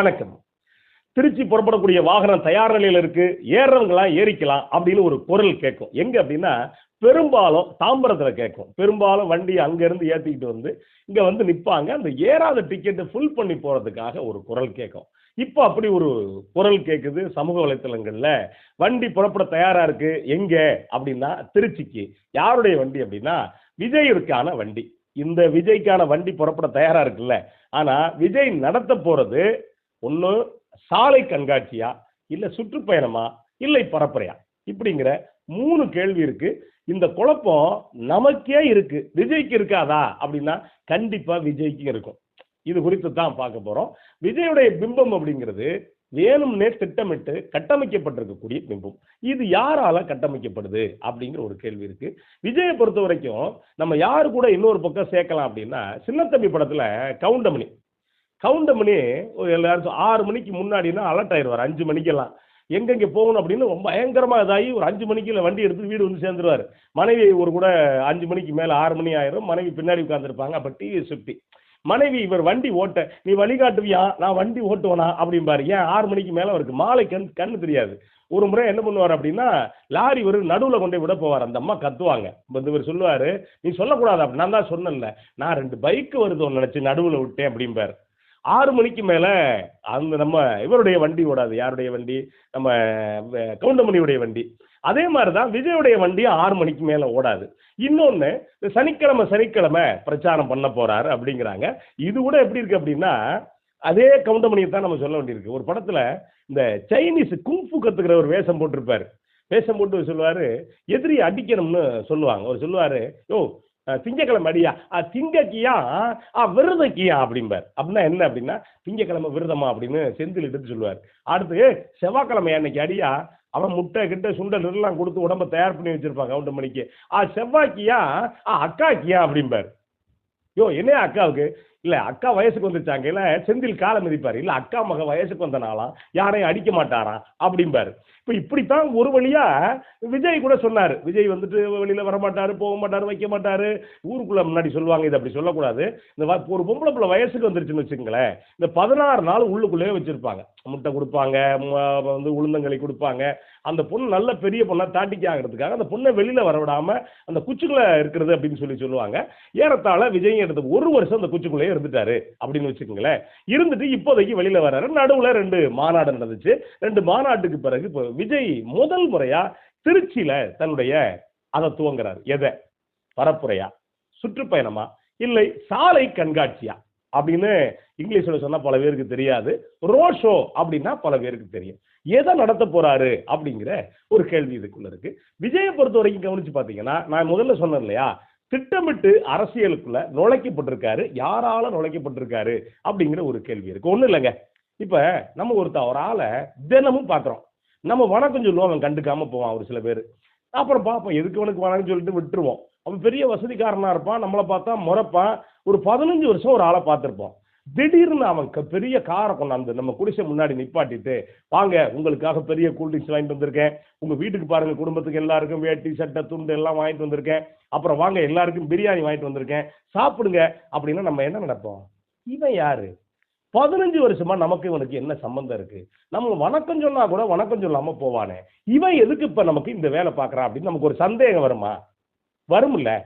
வணக்கம். திருச்சி புறப்படக்கூடிய வாகனம் தயார் நிலையில் இருக்கு. ஏறவங்களாம் ஏறிக்கலாம் அப்படின்னு ஒரு குரல் கேட்கும். எங்க அப்படின்னா பெரும்பாலும் தாம்பரத்துல கேட்கும். பெரும்பாலும் வண்டி அங்கேருந்து ஏற்றிக்கிட்டு வந்து இங்க வந்து நிப்பாங்க. அந்த ஏறாத டிக்கெட்டை ஃபுல் பண்ணி போறதுக்காக ஒரு குரல் கேட்கும். இப்போ அப்படி ஒரு குரல் கேட்குது சமூக வலைத்தளங்களில். வண்டி புறப்பட தயாராக இருக்குது எங்கே அப்படின்னா திருச்சிக்கு. யாருடைய வண்டி அப்படின்னா விஜய்க்கான வண்டி. இந்த விஜய்க்கான வண்டி புறப்பட தயாராக இருக்குல்ல. ஆனால் விஜய் நடத்த போகிறது ஒன்று சாலை கண்காட்சியா இல்லை சுற்றுப்பயணமா இல்லை பரப்புரையா? இப்படிங்கிற மூணு கேள்வி இருக்கு. இந்த குழப்பம் நமக்கே இருக்கு. விஜய்க்கு இருக்காதா? அப்படின்னா கண்டிப்பா விஜய்க்கு இருக்கும். இது குறித்து தான் பார்க்க போறோம். விஜயுடைய பிம்பம் அப்படிங்கிறது வேணும்னே திட்டமிட்டு கட்டமைக்கப்பட்டிருக்கக்கூடிய பிம்பம். இது யாரால கட்டமைக்கப்படுது? அப்படிங்கிற ஒரு கேள்வி இருக்கு. விஜயை பொறுத்த வரைக்கும் நம்ம யாரு கூட இன்னொரு பக்கம் சேர்க்கலாம் அப்படின்னா சின்னத்தம்பி படத்துல கவுண்டமணி. கவுண்டமணி ஒரு எல்லாரும் ஆறு மணிக்கு முன்னாடினா அலர்ட் ஆயிடுவார் அஞ்சு மணிக்கெல்லாம். எங்கெங்கே போகணும் அப்படின்னு ரொம்ப பயங்கரமாக இதாகி ஒரு அஞ்சு மணிக்கு வண்டி எடுத்து வீடு வந்து சேர்ந்துருவார். மனைவி ஒரு கூட அஞ்சு மணிக்கு மேலே ஆறு மணி ஆயிரும் மனைவி பின்னாடி உட்காந்துருப்பாங்க அப்போ டிவி சுட்டி. மனைவி இவர் வண்டி ஓட்ட நீ வழிகாட்டுவியா நான் வண்டி ஓட்டுவனா? அப்படிம்பாரு. ஏன் ஆறு மணிக்கு மேலே அவருக்கு மாலை கண் கண்ணு தெரியாது. ஒரு முறை என்ன பண்ணுவார் அப்படின்னா லாரி ஒரு நடுவில் கொண்டு போய் விட போவார். அந்த அம்மா கத்துவாங்க. வந்து இவர் சொல்லுவார் நீ சொல்லக்கூடாது அப்படி. நான் தான் சொன்னேன்ல நான் ரெண்டு பைக்கு வருது ஒன்று நினச்சி நடுவில் விட்டேன் அப்படிம்பார். ஆறு மணிக்கு மேல அந்த நம்ம இவருடைய வண்டி ஓடாது. யாருடைய வண்டி? நம்ம கவுண்டமணியுடைய வண்டி. அதே மாதிரி தான் விஜயுடைய வண்டி ஆறு மணிக்கு மேல ஓடாது. இன்னொன்னு சனிக்கிழமை சனிக்கிழமை பிரச்சாரம் பண்ண போறாரு அப்படிங்கிறாங்க. இது கூட எப்படி இருக்கு அப்படின்னா அதே கவுண்டமணியை தான் நம்ம சொல்ல வேண்டியிருக்கு. ஒரு படத்துல இந்த சைனீஸ் குங்ஃபு கத்துக்கிற ஒரு வேஷம் போட்டிருப்பாரு. வேஷம் போட்டு சொல்லுவாரு எதிரி அடிக்கணும்னு சொல்லுவாங்க. அவர் சொல்லுவாரு யோ திங்கக்கிழமை அடியா? அஹ், திங்கக்கியா ஆ விரதக்கியா அப்படிம்பார். அப்படின்னா என்ன அப்படின்னா திங்கக்கிழமை விரதமா அப்படின்னு செந்தில் எடுத்து சொல்லுவார். அடுத்து செவ்வாய்க்கிழமை அன்னைக்கு அடியா? அவன் முட்டை கிட்ட சுண்டல் எல்லாம் கொடுத்து உடம்ப தயார் பண்ணி வச்சிருப்பாங்க கவுண்டம் மணிக்கு. ஆ செவ்வாய்க்கியா? ஆ அக்காக்கியா அப்படிம்பார். யோ என்ன அக்காவுக்கு? இல்லை அக்கா வயசுக்கு வந்துச்சாங்க இல்லை செந்தில் காலை மிதிப்பார். இல்லை அக்கா மக வயசுக்கு வந்தனாலாம் யாரையும் அடிக்க மாட்டாரா? அப்படிம்பாரு. இப்போ இப்படித்தான் ஒரு வழியா விஜய் கூட சொன்னார். விஜய் வந்துட்டு வெளியில வரமாட்டார் போக மாட்டார் வைக்க மாட்டார். ஊருக்குள்ளே முன்னாடி சொல்லுவாங்க. இது அப்படி சொல்லக்கூடாது. இந்த வ- ஒரு பொம்பளை பிள்ளை வயசுக்கு வந்துருச்சுன்னு வச்சுங்களேன் இந்த பதினாறு நாள் உள்ளுக்குள்ளேயே வச்சிருப்பாங்க. முட்டை கொடுப்பாங்க வந்து உளுந்தங்களி கொடுப்பாங்க. அந்த பொண்ணு நல்ல பெரிய பொண்ணாக தாட்டிக்கு ஆகிறதுக்காக அந்த பொண்ணை வெளியில வர விடாம அந்த குச்சிக்குள்ளே இருக்கிறது அப்படின்னு சொல்லி சொல்லுவாங்க. ஏறத்தாழ விஜய் எடுத்து ஒரு வருஷம் அந்த குச்சிக்குள்ளேயே இருந்துட்டாரு அப்படின்னு வச்சுக்கோங்களேன். இருந்துட்டு இப்போதைக்கு வெளியில வர்றாரு நடுவுல ரெண்டு மாநாடு நடந்துச்சு. ரெண்டு மாநாட்டுக்கு பிறகு இப்போ விஜய் முதல் முறையா திருச்சியில தன்னுடைய அதை துவங்குறாரு. எதை? பரப்புரையா? சுற்றுப்பயணமா? இல்லை சாலை கண்காட்சியா? அப்படின்னு இங்கிலீஷ்ல சொன்னா பல பேருக்கு தெரியாது. ரோட் ஷோ அப்படின்னா பல பேருக்கு தெரியும். எதை நடத்த போறாரு அப்படிங்கிற ஒரு கேள்வி இதுக்குள்ள இருக்கு. விஜயை பொறுத்த வரைக்கும் கவனிச்சு பாத்தீங்கன்னா நான் முதல்ல சொன்னேன் இல்லையா? திட்டமிட்டு அரசியலுக்குள்ள நுழைக்கப்பட்டிருக்காரு. யாரால நுழைக்கப்பட்டிருக்காரு அப்படிங்கிற ஒரு கேள்வி இருக்கு. ஒன்றும் இல்லைங்க. இப்ப நம்ம ஒருத்த ஒரு ஆளை தினமும் பாக்குறோம். நம்ம வணக்கம் சொல்லுவோம். அவன் கண்டுக்காம போவான் ஒரு சில பேர். அப்புறம் பார்ப்போம் எதுக்கு அவனுக்கு வணக்கம் சொல்லிட்டு விட்டுருவோம். அவன் பெரிய வசதிக்காரனா இருப்பான். நம்மளை பார்த்தா முறைப்பான். ஒரு பதினஞ்சு வருஷம் ஒரு ஆளை பார்த்துருப்போம். திடீர்னு அவன் பெரிய காரை கொண்டாந்து நம்ம குடிசை முன்னாடி நிப்பாட்டிட்டு வாங்க உங்களுக்காக பெரிய கூல்ட்ரிங்ஸ் வாங்கிட்டு வந்திருக்கேன். உங்க வீட்டுக்கு பாருங்க குடும்பத்துக்கு எல்லாருக்கும் வேட்டி சட்டை துண்டு எல்லாம் வாங்கிட்டு வந்திருக்கேன். அப்புறம் வாங்க எல்லாருக்கும் பிரியாணி வாங்கிட்டு வந்திருக்கேன். சாப்பிடுங்க அப்படின்னா நம்ம என்ன நடப்போம் இவன் யாரு? பதினஞ்சு வருஷமா நமக்கு இவனுக்கு என்ன சம்பந்தம் இருக்கு? நம்ம வணக்கம் சொன்னா கூட வணக்கம் சொல்லாம போவானே. இவன் எதுக்கு இப்ப நமக்கு இந்த வேலை பார்க்கறான் அப்படின்னு நமக்கு ஒரு சந்தேகம் வருமா? வரும்ல.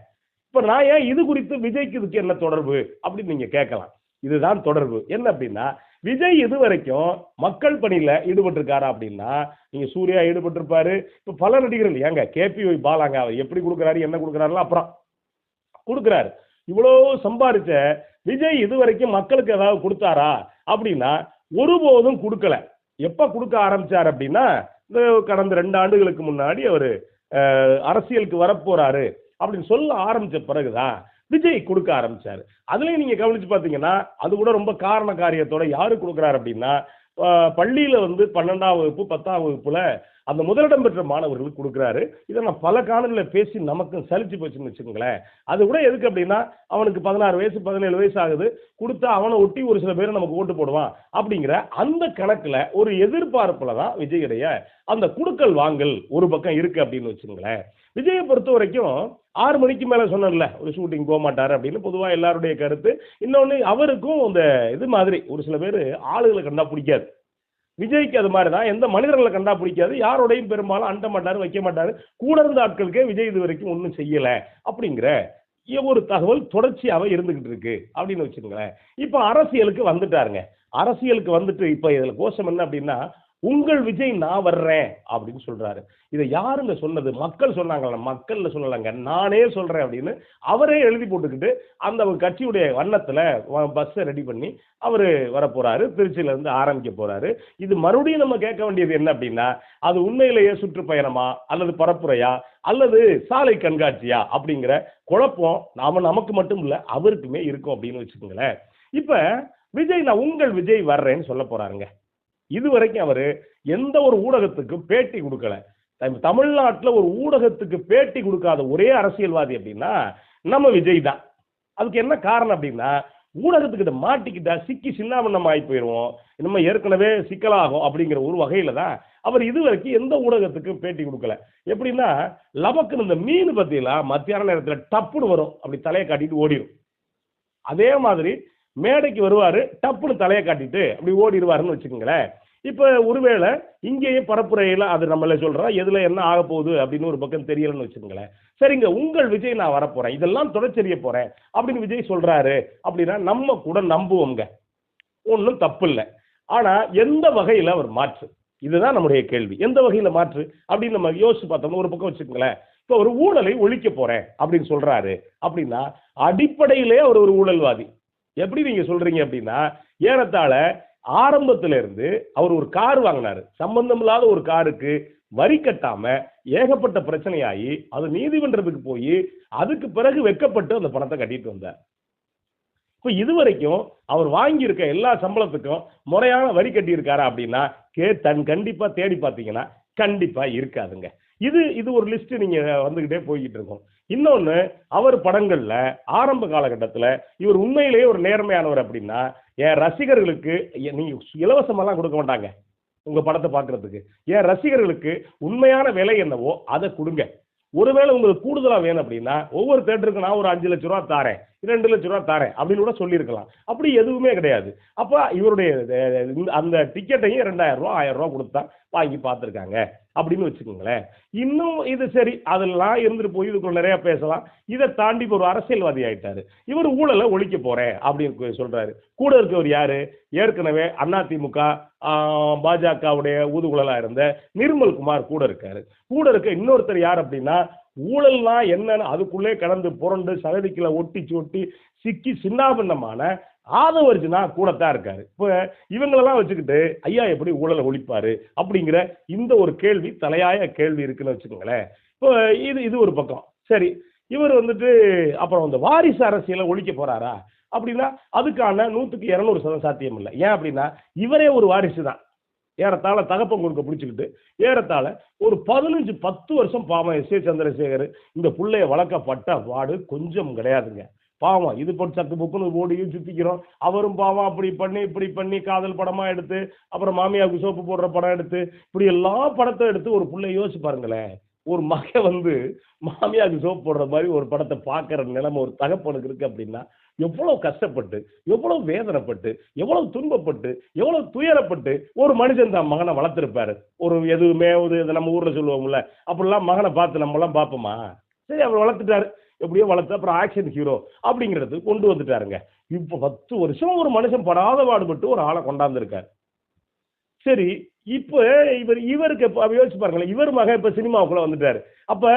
இப்ப நான் ஏன் இது குறித்து விஜய்க்கு இதுக்கு என்ன தொடர்பு அப்படின்னு நீங்க கேட்கலாம். இதுதான் தொடர்பு. என்ன அப்படின்னா விஜய் இது வரைக்கும் மக்கள் பணியில ஈடுபட்டிருக்காரா அப்படின்னா நீங்க சூர்யா ஈடுபட்டிருப்பாரு. இப்ப பல நடிகர்கள் ஏங்க கேபி பாலாங்க அவர் எப்படி கொடுக்குறாரு என்ன கொடுக்குறாருலாம் அப்புறம் கொடுக்குறாரு. இவ்வளோ சம்பாதிச்ச விஜய் இது வரைக்கும் மக்களுக்கு ஏதாவது கொடுத்தாரா அப்படின்னா ஒருபோதும் கொடுக்கல. எப்போ கொடுக்க ஆரம்பிச்சார் அப்படின்னா இந்த கடந்த ரெண்டு ஆண்டுகளுக்கு முன்னாடி அவர் அரசியலுக்கு வரப்போறாரு அப்படின்னு சொல்ல ஆரம்பிச்ச பிறகுதான் விஜய் கொடுக்க ஆரம்பிச்சாரு. அதுலயும் நீங்க கவனிச்சு பாத்தீங்கன்னா அது கூட ரொம்ப காரண காரியத்தோட யாரு கொடுக்குறாரு அப்படின்னா பள்ளியில வந்து பன்னெண்டாம் வகுப்பு பத்தாம் வகுப்புல அந்த முதலிடம் பெற்ற மாணவர்களுக்கு கொடுக்குறாரு. இதை நான் பல காலங்களில் பேசி நமக்கும் சலிச்சு போச்சுன்னு வச்சுக்கோங்களேன். அது கூட எதுக்கு அப்படின்னா அவனுக்கு பதினாறு வயசு பதினேழு வயசு ஆகுது. கொடுத்தா அவனை ஒட்டி ஒரு சில பேர் நமக்கு ஓட்டு போடுவான் அப்படிங்கிற அந்த கணக்கில் ஒரு எதிர்பார்ப்பில் தான் விஜயுடைய அந்த குடுக்கல் வாங்கல் ஒரு பக்கம் இருக்கு அப்படின்னு வச்சுங்களேன் விஜயை பொறுத்த வரைக்கும் ஆறு மணிக்கு மேலே சொன்னேன்ல ஒரு ஷூட்டிங் போக மாட்டார் அப்படின்னு பொதுவாக எல்லாருடைய கருத்து. இன்னொன்று அவருக்கும் அந்த இது மாதிரி ஒரு சில பேர் ஆளுகளை கண்டா பிடிக்காது. விஜய்க்கு அது மாதிரி தான். எந்த மனிதர்களை கண்டா பிடிக்காது. யாரோடையும் பெரும்பாலும் அண்ட மாட்டார் வைக்க மாட்டார். கூட இருந்த ஆட்களுக்கே விஜய் இது வரைக்கும் ஒன்றும் செய்யலை அப்படிங்கிற ஒரு தகவல் தொடர்ச்சியாகவே இருந்துகிட்டு இருக்கு அப்படின்னு வச்சுக்கோங்களேன். இப்போ அரசியலுக்கு வந்துட்டாருங்க. அரசியலுக்கு வந்துட்டு இப்போ இதில் கோஷம் என்ன அப்படின்னா உங்கள் விஜய் நான் வர்றேன் அப்படின்னு சொல்றாரு. இதை யாருங்க சொன்னது? மக்கள் சொன்னாங்களா மக்கள்ல சொல்லலைங்க. நானே சொல்றேன் அப்படின்னு அவரே எழுதி போட்டுக்கிட்டு அந்த ஒரு கட்சியுடைய வண்ணத்துல பஸ்ஸை ரெடி பண்ணி அவர் வரப்போறாரு. திருச்சியில இருந்து ஆரம்பிக்க போறாரு. இது மறுபடியும் நம்ம கேட்க வேண்டியது என்ன அப்படின்னா அது உண்மையிலேயே சுற்றுப்பயணமா? அல்லது பரப்புரையா? அல்லது சாலை கண்காட்சியா? அப்படிங்கிற குழப்பம் நாம நமக்கு மட்டும் இல்ல அவருக்குமே இருக்கும் அப்படின்னு வச்சுக்கோங்களேன். இப்ப விஜய் நான் உங்கள் விஜய் வர்றேன்னு சொல்ல போறாருங்க. இது வரைக்கும் அவர் எந்த ஒரு ஊடகத்துக்கும் பேட்டி கொடுக்கல. தமிழ்நாட்டில் ஒரு ஊடகத்துக்கு பேட்டி கொடுக்காத ஒரே அரசியல்வாதி அப்படின்னா நம்ம விஜய் தான். அதுக்கு என்ன காரணம் அப்படின்னா ஊடகத்துக்கிட்ட மாட்டிக்கிட்டா சிக்கி சின்னாமண்ணம் ஆகி போயிடுவோம் நம்ம ஏற்கனவே சிக்கலாகும் அப்படிங்கிற ஒரு வகையில தான் அவர் இது வரைக்கும் எந்த ஊடகத்துக்கும் பேட்டி கொடுக்கல. எப்படின்னா லபக்குன்னு இந்த மீன் பத்தியெல்லாம் மத்தியான நேரத்தில் டப்புன்னு வரும். அப்படி தலையை காட்டிட்டு ஓடிடும் அதே மாதிரி மேடைக்கு வருவாரு டப்புன்னு தலையை காட்டிட்டு அப்படி ஓடிடுவாருன்னு வச்சுக்கோங்களேன். இப்போ ஒருவேளை இங்கேயே பரப்புரையில் அது நம்மள சொல்கிறோம் எதில் என்ன ஆக போகுது அப்படின்னு ஒரு பக்கம் தெரியலன்னு வச்சுக்கோங்களேன். சரிங்க உங்கள் விஜய் நான் வரப்போகிறேன் இதெல்லாம் தொடச்செறிய போகிறேன் அப்படின்னு விஜய் சொல்கிறாரு அப்படின்னா நம்ம கூட நம்புவோங்க ஒன்றும் தப்பு இல்லை ஆனால் எந்த வகையில் அவர் மாற்று? இதுதான் நம்முடைய கேள்வி. எந்த வகையில் மாற்று? அப்படின்னு நம்ம யோசிச்சு பார்த்தோம்னா ஒரு பக்கம் வச்சுக்கோங்களேன். இப்போ ஒரு ஊழலை ஒழிக்க போகிறேன் அப்படின்னு சொல்கிறாரு அப்படின்னா அடிப்படையிலே அவர் ஒரு ஊழல்வாதி. எப்படி நீங்கள் சொல்கிறீங்க அப்படின்னா ஏறத்தாழ ஆரம்பத்திலிருந்து அவர் ஒரு கார் வாங்கினாரு. சம்பந்தம் இல்லாத ஒரு காருக்கு வரி கட்டாம ஏகப்பட்ட பிரச்சனையாகி அது நீதிமன்றத்துக்கு போய் அதுக்கு பிறகு வெக்கப்பட்டு அந்த பணத்தை கட்டிட்டு வந்தார். இப்போ இதுவரைக்கும் அவர் வாங்கியிருக்க எல்லா சம்பளத்துக்கும் முறையான வரி கட்டியிருக்காரா அப்படின்னா கே தன் கண்டிப்பாக தேடி பார்த்தீங்கன்னா கண்டிப்பாக இருக்காதுங்க. இது இது ஒரு லிஸ்ட் நீங்க வந்துகிட்டே போய்கிட்டு இருக்கோம். இன்னொன்னு அவர் படங்கள்ல ஆரம்ப காலகட்டத்தில் இவர் உண்மையிலேயே ஒரு நேர்மையானவர் அப்படின்னா என் ரசிகர்களுக்கு நீங்கள் இலவசமெல்லாம் கொடுக்க மாட்டாங்க உங்க படத்தை பார்க்கறதுக்கு. என் ரசிகர்களுக்கு உண்மையான விலை என்னவோ அதை கொடுங்க. ஒருவேளை உங்களுக்கு கூடுதலா வேணும் அப்படின்னா ஒவ்வொரு தேட்டருக்கு நான் ஒரு அஞ்சு லட்ச ரூபா தாரேன் ரெண்டு லட்ச ரூபா தாரேன் அப்படின்னு கூட சொல்லியிருக்கலாம். அப்படி எதுவுமே கிடையாது. அப்ப இவருடைய இந்த- அந்த டிக்கெட்டையும் ரெண்டாயிரம் ரூபா ஆயிரம் ரூபா கொடுத்தா வாங்கி பார்த்துருக்காங்க. அப்படின்னு வச்சுக்கோங்களேன். இன்னும் இது சரி அதெல்லாம் இருந்துட்டு போய் இதுக்குள்ள நிறைய பேசலாம். இதை தாண்டி ஒரு அரசியல்வாதி ஆயிட்டாரு. இவர் ஊழலை ஒழிக்க போறேன் அப்படின்னு சொல்றாரு. கூட இருக்கவர் யாரு? ஏற்கனவே அதிமுக பாஜகவுடைய ஊதுகுழலா இருந்த நிர்மல் குமார் கூட இருக்காரு. கூட இருக்க இன்னொருத்தர் யார் அப்படின்னா ஊழல்னா என்னன்னு அதுக்குள்ளே கடந்து புரண்டு சகதிக்குள்ள ஒட்டி ஒட்டி சிக்கி சின்னாபின்னமான ஆதவர்ஜுனா கூடத்தான் இருக்காரு. இப்போ இவங்களெல்லாம் வச்சுக்கிட்டு ஐயா எப்படி ஊழலை ஒழிப்பாரு? அப்படிங்கிற இந்த ஒரு கேள்வி தலையாய கேள்வி இருக்குன்னு வச்சுக்கோங்களேன். இப்போ இது இது ஒரு பக்கம். சரி இவர் வந்துட்டு அப்புறம் அந்த வாரிசு அரசியலை ஒழிக்க போறாரா? அப்படின்னா அதுக்கான நூற்றுக்கு இரநூறு சதம் சாத்தியம் இல்லை. ஏன் அப்படின்னா இவரே ஒரு வாரிசு தான். ஏறத்தாழ தகப்பம் கொடுக்க பிடிச்சிக்கிட்டு ஏறத்தாழ ஒரு பதினஞ்சு பத்து வருஷம் பாவம் எஸ் ஏ சந்திரசேகர் இந்த பிள்ளைய வளர்க்கப்பட்ட பாடு கொஞ்சம் கிடையாதுங்க. பாவம் இது போட்டு சத்து புக்குன்னு ஓடியும் சுத்திக்கிறோம். அவரும் பாவம் அப்படி பண்ணி இப்படி பண்ணி காதல் படமா எடுத்து அப்புறம் மாமியாவுக்கு சோப்பு போடுற படம் எடுத்து இப்படி எல்லா படத்தை எடுத்து ஒரு பிள்ளை யோசிச்சு பாருங்களேன். ஒரு மகன் வந்து மாமியாவுக்கு சோப்பு போடுற மாதிரி ஒரு படத்தை பார்க்குற நிலைமை ஒரு தகப்பனுக்கு இருக்கு அப்படின்னா எவ்வளவு கஷ்டப்பட்டு எவ்வளவு வேதனைப்பட்டு எவ்வளவு துன்பப்பட்டு எவ்வளவு துயரப்பட்டு ஒரு மனுஷன் தான் மகனை வளர்த்துருப்பாரு. ஒரு எதுவுமே ஒரு நம்ம ஊர்ல சொல்லுவோம்ல அப்படிலாம் மகனை பார்த்து நம்மலாம் பார்ப்போமா? சரி அவர் வளர்த்துட்டாரு. எப்படியோ வளர்த்து அப்புறம் ஆக்ஷன் ஹீரோ அப்படிங்கிறது கொண்டு வந்துட்டாருங்க. இப்போ பத்து வருஷம் ஒரு மனுஷன் படாத பாடுபட்டு ஒரு ஆளை கொண்டாந்துருக்காரு. சரி இப்போ இவர் இவருக்கு இப்போ யோசிச்சு பாருங்களேன் இவர் மகன் இப்போ சினிமாவுக்குள்ள வந்துட்டாரு. அப்போ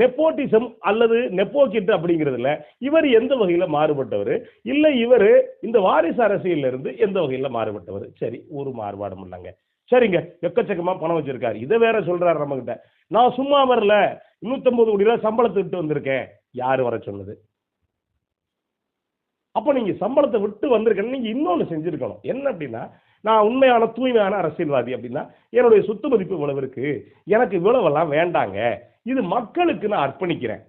நெப்போட்டிசம் அல்லது நெப்போகிட் அப்படிங்கிறதுல இவர் எந்த வகையில் மாறுபட்டவர்? இல்லை இவர் இந்த வாரிசு அரசியலிருந்து எந்த வகையில் மாறுபட்டவர்? சரி ஒரு மாறுபாடும் இல்லைங்க. சரிங்க எக்கச்சக்கமாக பணம் வச்சிருக்காரு. இதை வேற சொல்கிறாரு நம்மகிட்ட. நான் சும்மா வரல நூற்றம்பது கோடி ரூபா சம்பளத்தை விட்டு வந்திருக்கேன். யாரு வர சொன்னது அப்போ நீங்க சம்பளத்தை விட்டு வந்திருக்கணும் நீங்க இன்னொன்று செஞ்சிருக்கணும். என்ன அப்படின்னா நான் உண்மையான தூய்மையான அரசியல்வாதி அப்படின்னா என்னுடைய சொத்து மதிப்பு இவ்வளவு இருக்கு? எனக்கு இவ்வளவெல்லாம் வேண்டாங்க. இது மக்களுக்கு நான் அர்ப்பணிக்கிறேன்.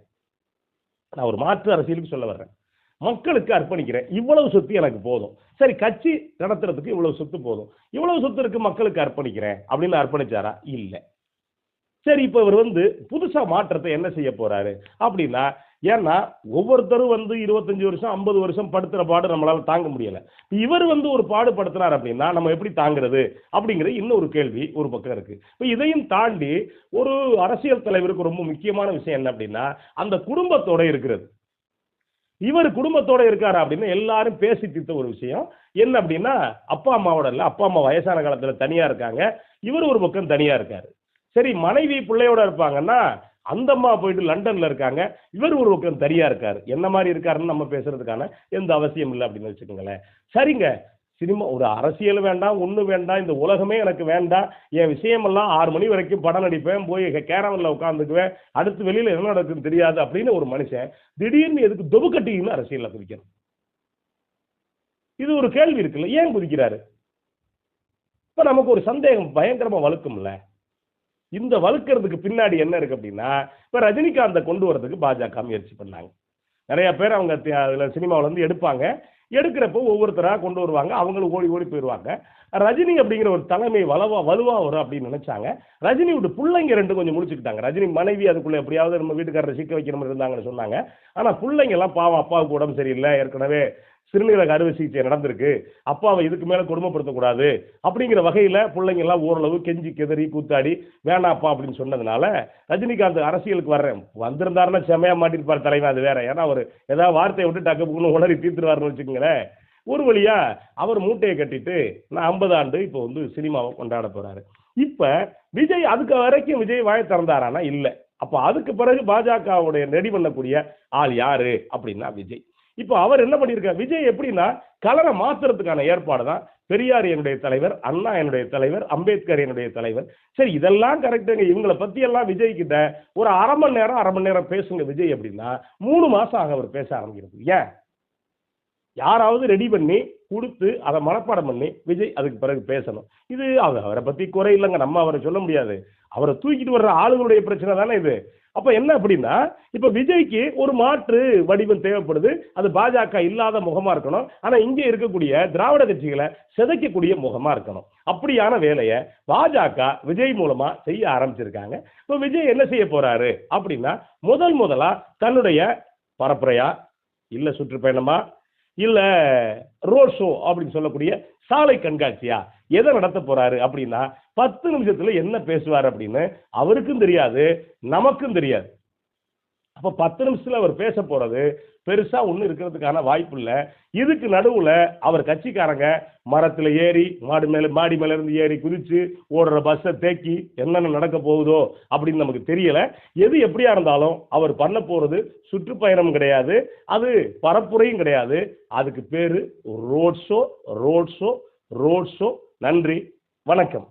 நான் ஒரு மாற்று அரசியலுக்கு சொல்ல வர்றேன். மக்களுக்கு அர்ப்பணிக்கிறேன். இவ்வளவு சொத்து எனக்கு போதும். சரி கட்சி நடத்துறதுக்கு இவ்வளவு சொத்து போதும். இவ்வளவு சொத்து இருக்கு மக்களுக்கு அர்ப்பணிக்கிறேன் அப்படின்னு அர்ப்பணிச்சாரா? இல்லை. சரி இப்போ இவர் வந்து புதுசா மாற்றத்தை என்ன செய்ய போறாரு? அப்படின்னா ஏன்னா ஒவ்வொருத்தரும் வந்து இருபத்தஞ்சு வருஷம் ஐம்பது வருஷம் படுத்துகிற பாடு நம்மளால் தாங்க முடியலை. இவர் வந்து ஒரு பாடு படுத்துனார் அப்படின்னா நம்ம எப்படி தாங்குறது? அப்படிங்கிற இன்னொரு கேள்வி ஒரு பக்கம் இருக்கு. இப்போ இதையும் தாண்டி ஒரு அரசியல் தலைவருக்கு ரொம்ப முக்கியமான விஷயம் என்ன அப்படின்னா அந்த குடும்பத்தோட இருக்கிறது. இவர் குடும்பத்தோட இருக்காரு அப்படின்னு எல்லாரும் பேசி தீர்த்த ஒரு விஷயம். என்ன அப்படின்னா அப்பா அம்மாவோட இல்லை அப்பா அம்மா வயசான காலத்தில் தனியாக இருக்காங்க. இவர் ஒரு பக்கம் தனியாக இருக்காரு. சரி மனைவி பிள்ளையோட இருப்பாங்கன்னா அந்த அம்மா போயிட்டு லண்டன்ல இருக்காங்க. இவர் ஒரு பக்கம் தனியா இருக்காரு. என்ன மாதிரி இருக்காருன்னு நம்ம பேசுறதுக்கான எந்த அவசியம் இல்லை அப்படின்னு வச்சுக்கோங்களேன். சரிங்க. சினிமா ஒரு அரசியல் வேண்டாம் ஒன்று வேண்டாம் இந்த உலகமே எனக்கு வேண்டாம். என் விஷயமெல்லாம் ஆறு மணி வரைக்கும் படம் நடிப்பேன் போய் கேரவனில் உட்காந்துக்குவேன் அடுத்து வெளியில் என்ன நடக்குன்னு தெரியாது அப்படின்னு ஒரு மனுஷன் திடீர்னு எதுக்கு தொபுக்கட்டின்னு அரசியலில் குதிக்கணும்? இது ஒரு கேள்வி இருக்குல்ல. ஏன் குதிக்கிறாரு? இப்போ நமக்கு ஒரு சந்தேகம் பயங்கரமாக வலுக்கும்ல இந்த வலுக்கிறதுக்கு பின்னாடி என்ன இருக்கு அப்படின்னா இப்போ ரஜினிகாந்தை கொண்டு வரதுக்கு பாஜக முயற்சி பண்ணாங்க. நிறைய பேர் அவங்க அதில் அதுல சினிமாவில் வந்து எடுப்பாங்க. எடுக்கிறப்போ ஒவ்வொருத்தராக கொண்டு வருவாங்க. அவங்களும் ஓடி ஓடி போயிடுவாங்க ரஜினி அப்படிங்கிற ஒரு தலைமை வலுவா வலுவா வரும் அப்படின்னு நினைச்சாங்க. ரஜினியோட பிள்ளைங்க ரெண்டு கொஞ்சம் முடிச்சுக்கிட்டாங்க ரஜினி மனைவி அதுக்குள்ள எப்படியாவது நம்ம வீட்டுக்காரரை சிக்க வைக்கிற மாதிரி இருந்தாங்கன்னு சொன்னாங்க. ஆனா பிள்ளைங்க எல்லாம் பாவம் அப்பாவுக்கு உடம்பு சரியில்லை. ஏற்கனவே சிறுநீரக அறுவை சிகிச்சை நடந்திருக்கு. அப்பாவை இதுக்கு மேலே கொடுமைப்படுத்தக்கூடாது அப்படிங்கிற வகையில் பிள்ளைங்கெல்லாம் ஓரளவு கெஞ்சி கெதறி கூத்தாடி வேணாப்பா அப்படின்னு சொன்னதுனால ரஜினிகாந்த் அரசியலுக்கு வர்றேன். வந்திருந்தாருன்னா செமையா மாட்டிருப்பார் தலைவன் அது வேற. ஏன்னா அவர் ஏதாவது வார்த்தையை விட்டு டக்கு புக்குன்னு உளறி தீர்த்துருவாருன்னு வச்சுக்கோங்களேன். ஒரு வழியாக அவர் மூட்டையை கட்டிட்டு நான் ஐம்பது ஆண்டு இப்போ வந்து சினிமாவை கொண்டாட போகிறாரு இப்போ விஜய் அதுக்கு வரைக்கும் விஜய் வாய திறந்தாரானா? இல்லை. அப்போ அதுக்கு பிறகு பாஜகவுடைய ரெடி பண்ணக்கூடிய ஆள் யாரு? அப்படின்னா விஜய். இப்போ அவர் என்ன பண்ணியிருக்கார்? விஜய் எப்படின்னா கலரை மாத்துறதுக்கான ஏற்பாடு தான். பெரியார் என்னுடைய தலைவர் அண்ணா என்னுடைய தலைவர் அம்பேத்கர் என்னுடைய தலைவர். சரி இதெல்லாம் கரெக்டுங்க இவங்களை பத்தி எல்லாம் விஜய் கிட்ட ஒரு அரை மணி நேரம் அரை மணி நேரம் பேசுங்க விஜய் அப்படின்னா மூணு மாசம் ஆக அவர் பேச ஆரம்பிக்கிறது. ஏன்? யாராவது ரெடி பண்ணி கொடுத்து அதை மனப்பாடம் பண்ணி விஜய் அதுக்கு பிறகு பேசணும். இது அவர் அவரை பற்றி குறை இல்லைங்க. நம்ம அவரை சொல்ல முடியாது. அவரை தூக்கிட்டு வர்ற ஆளுங்களுடைய பிரச்சனை தானே இது. அப்ப என்ன அப்படின்னா இப்ப விஜய்க்கு ஒரு மாற்று வடிவம் தேவைப்படுது. அது பாஜக இல்லாத முகமா இருக்கணும். ஆனா இங்கே இருக்கக்கூடிய திராவிட கட்சிகளை சிதைக்கக்கூடிய முகமா இருக்கணும். அப்படியான வேலையை பாஜக விஜய் மூலமா செய்ய ஆரம்பிச்சிருக்காங்க. இப்ப விஜய் என்ன செய்ய போறாரு அப்படின்னா முதல் முதலா தன்னுடைய பரப்புரையா இல்ல சுற்றுப்பயணமா இல்ல ரோட் ஷோ அப்படின்னு சொல்லக்கூடிய சாலை கண்காட்சியா? எதை நடத்த போறாரு அப்படின்னா பத்து நிமிஷத்துல என்ன பேசுவார் அப்படின்னு அவருக்கும் தெரியாது நமக்கும் தெரியாது. அப்போ பத்து நிமிஷத்தில் அவர் பேச போகிறது பெருசாக ஒன்றும் இருக்கிறதுக்கான வாய்ப்பு இல்லை. இதுக்கு நடுவில் அவர் கட்சிக்காரங்க மரத்தில் ஏறி மாடு மேலே மாடி மேலேருந்து ஏறி குதித்து ஓடுற பஸ்ஸை தேக்கி என்னென்ன நடக்க போகுதோ அப்படின்னு நமக்கு தெரியலை. எது எப்படியா இருந்தாலும் அவர் பண்ண போகிறது சுற்றுப்பயணம் கிடையாது. அது பரப்புரையும் கிடையாது. அதுக்கு பேர் road show road show road show நன்றி. வணக்கம்.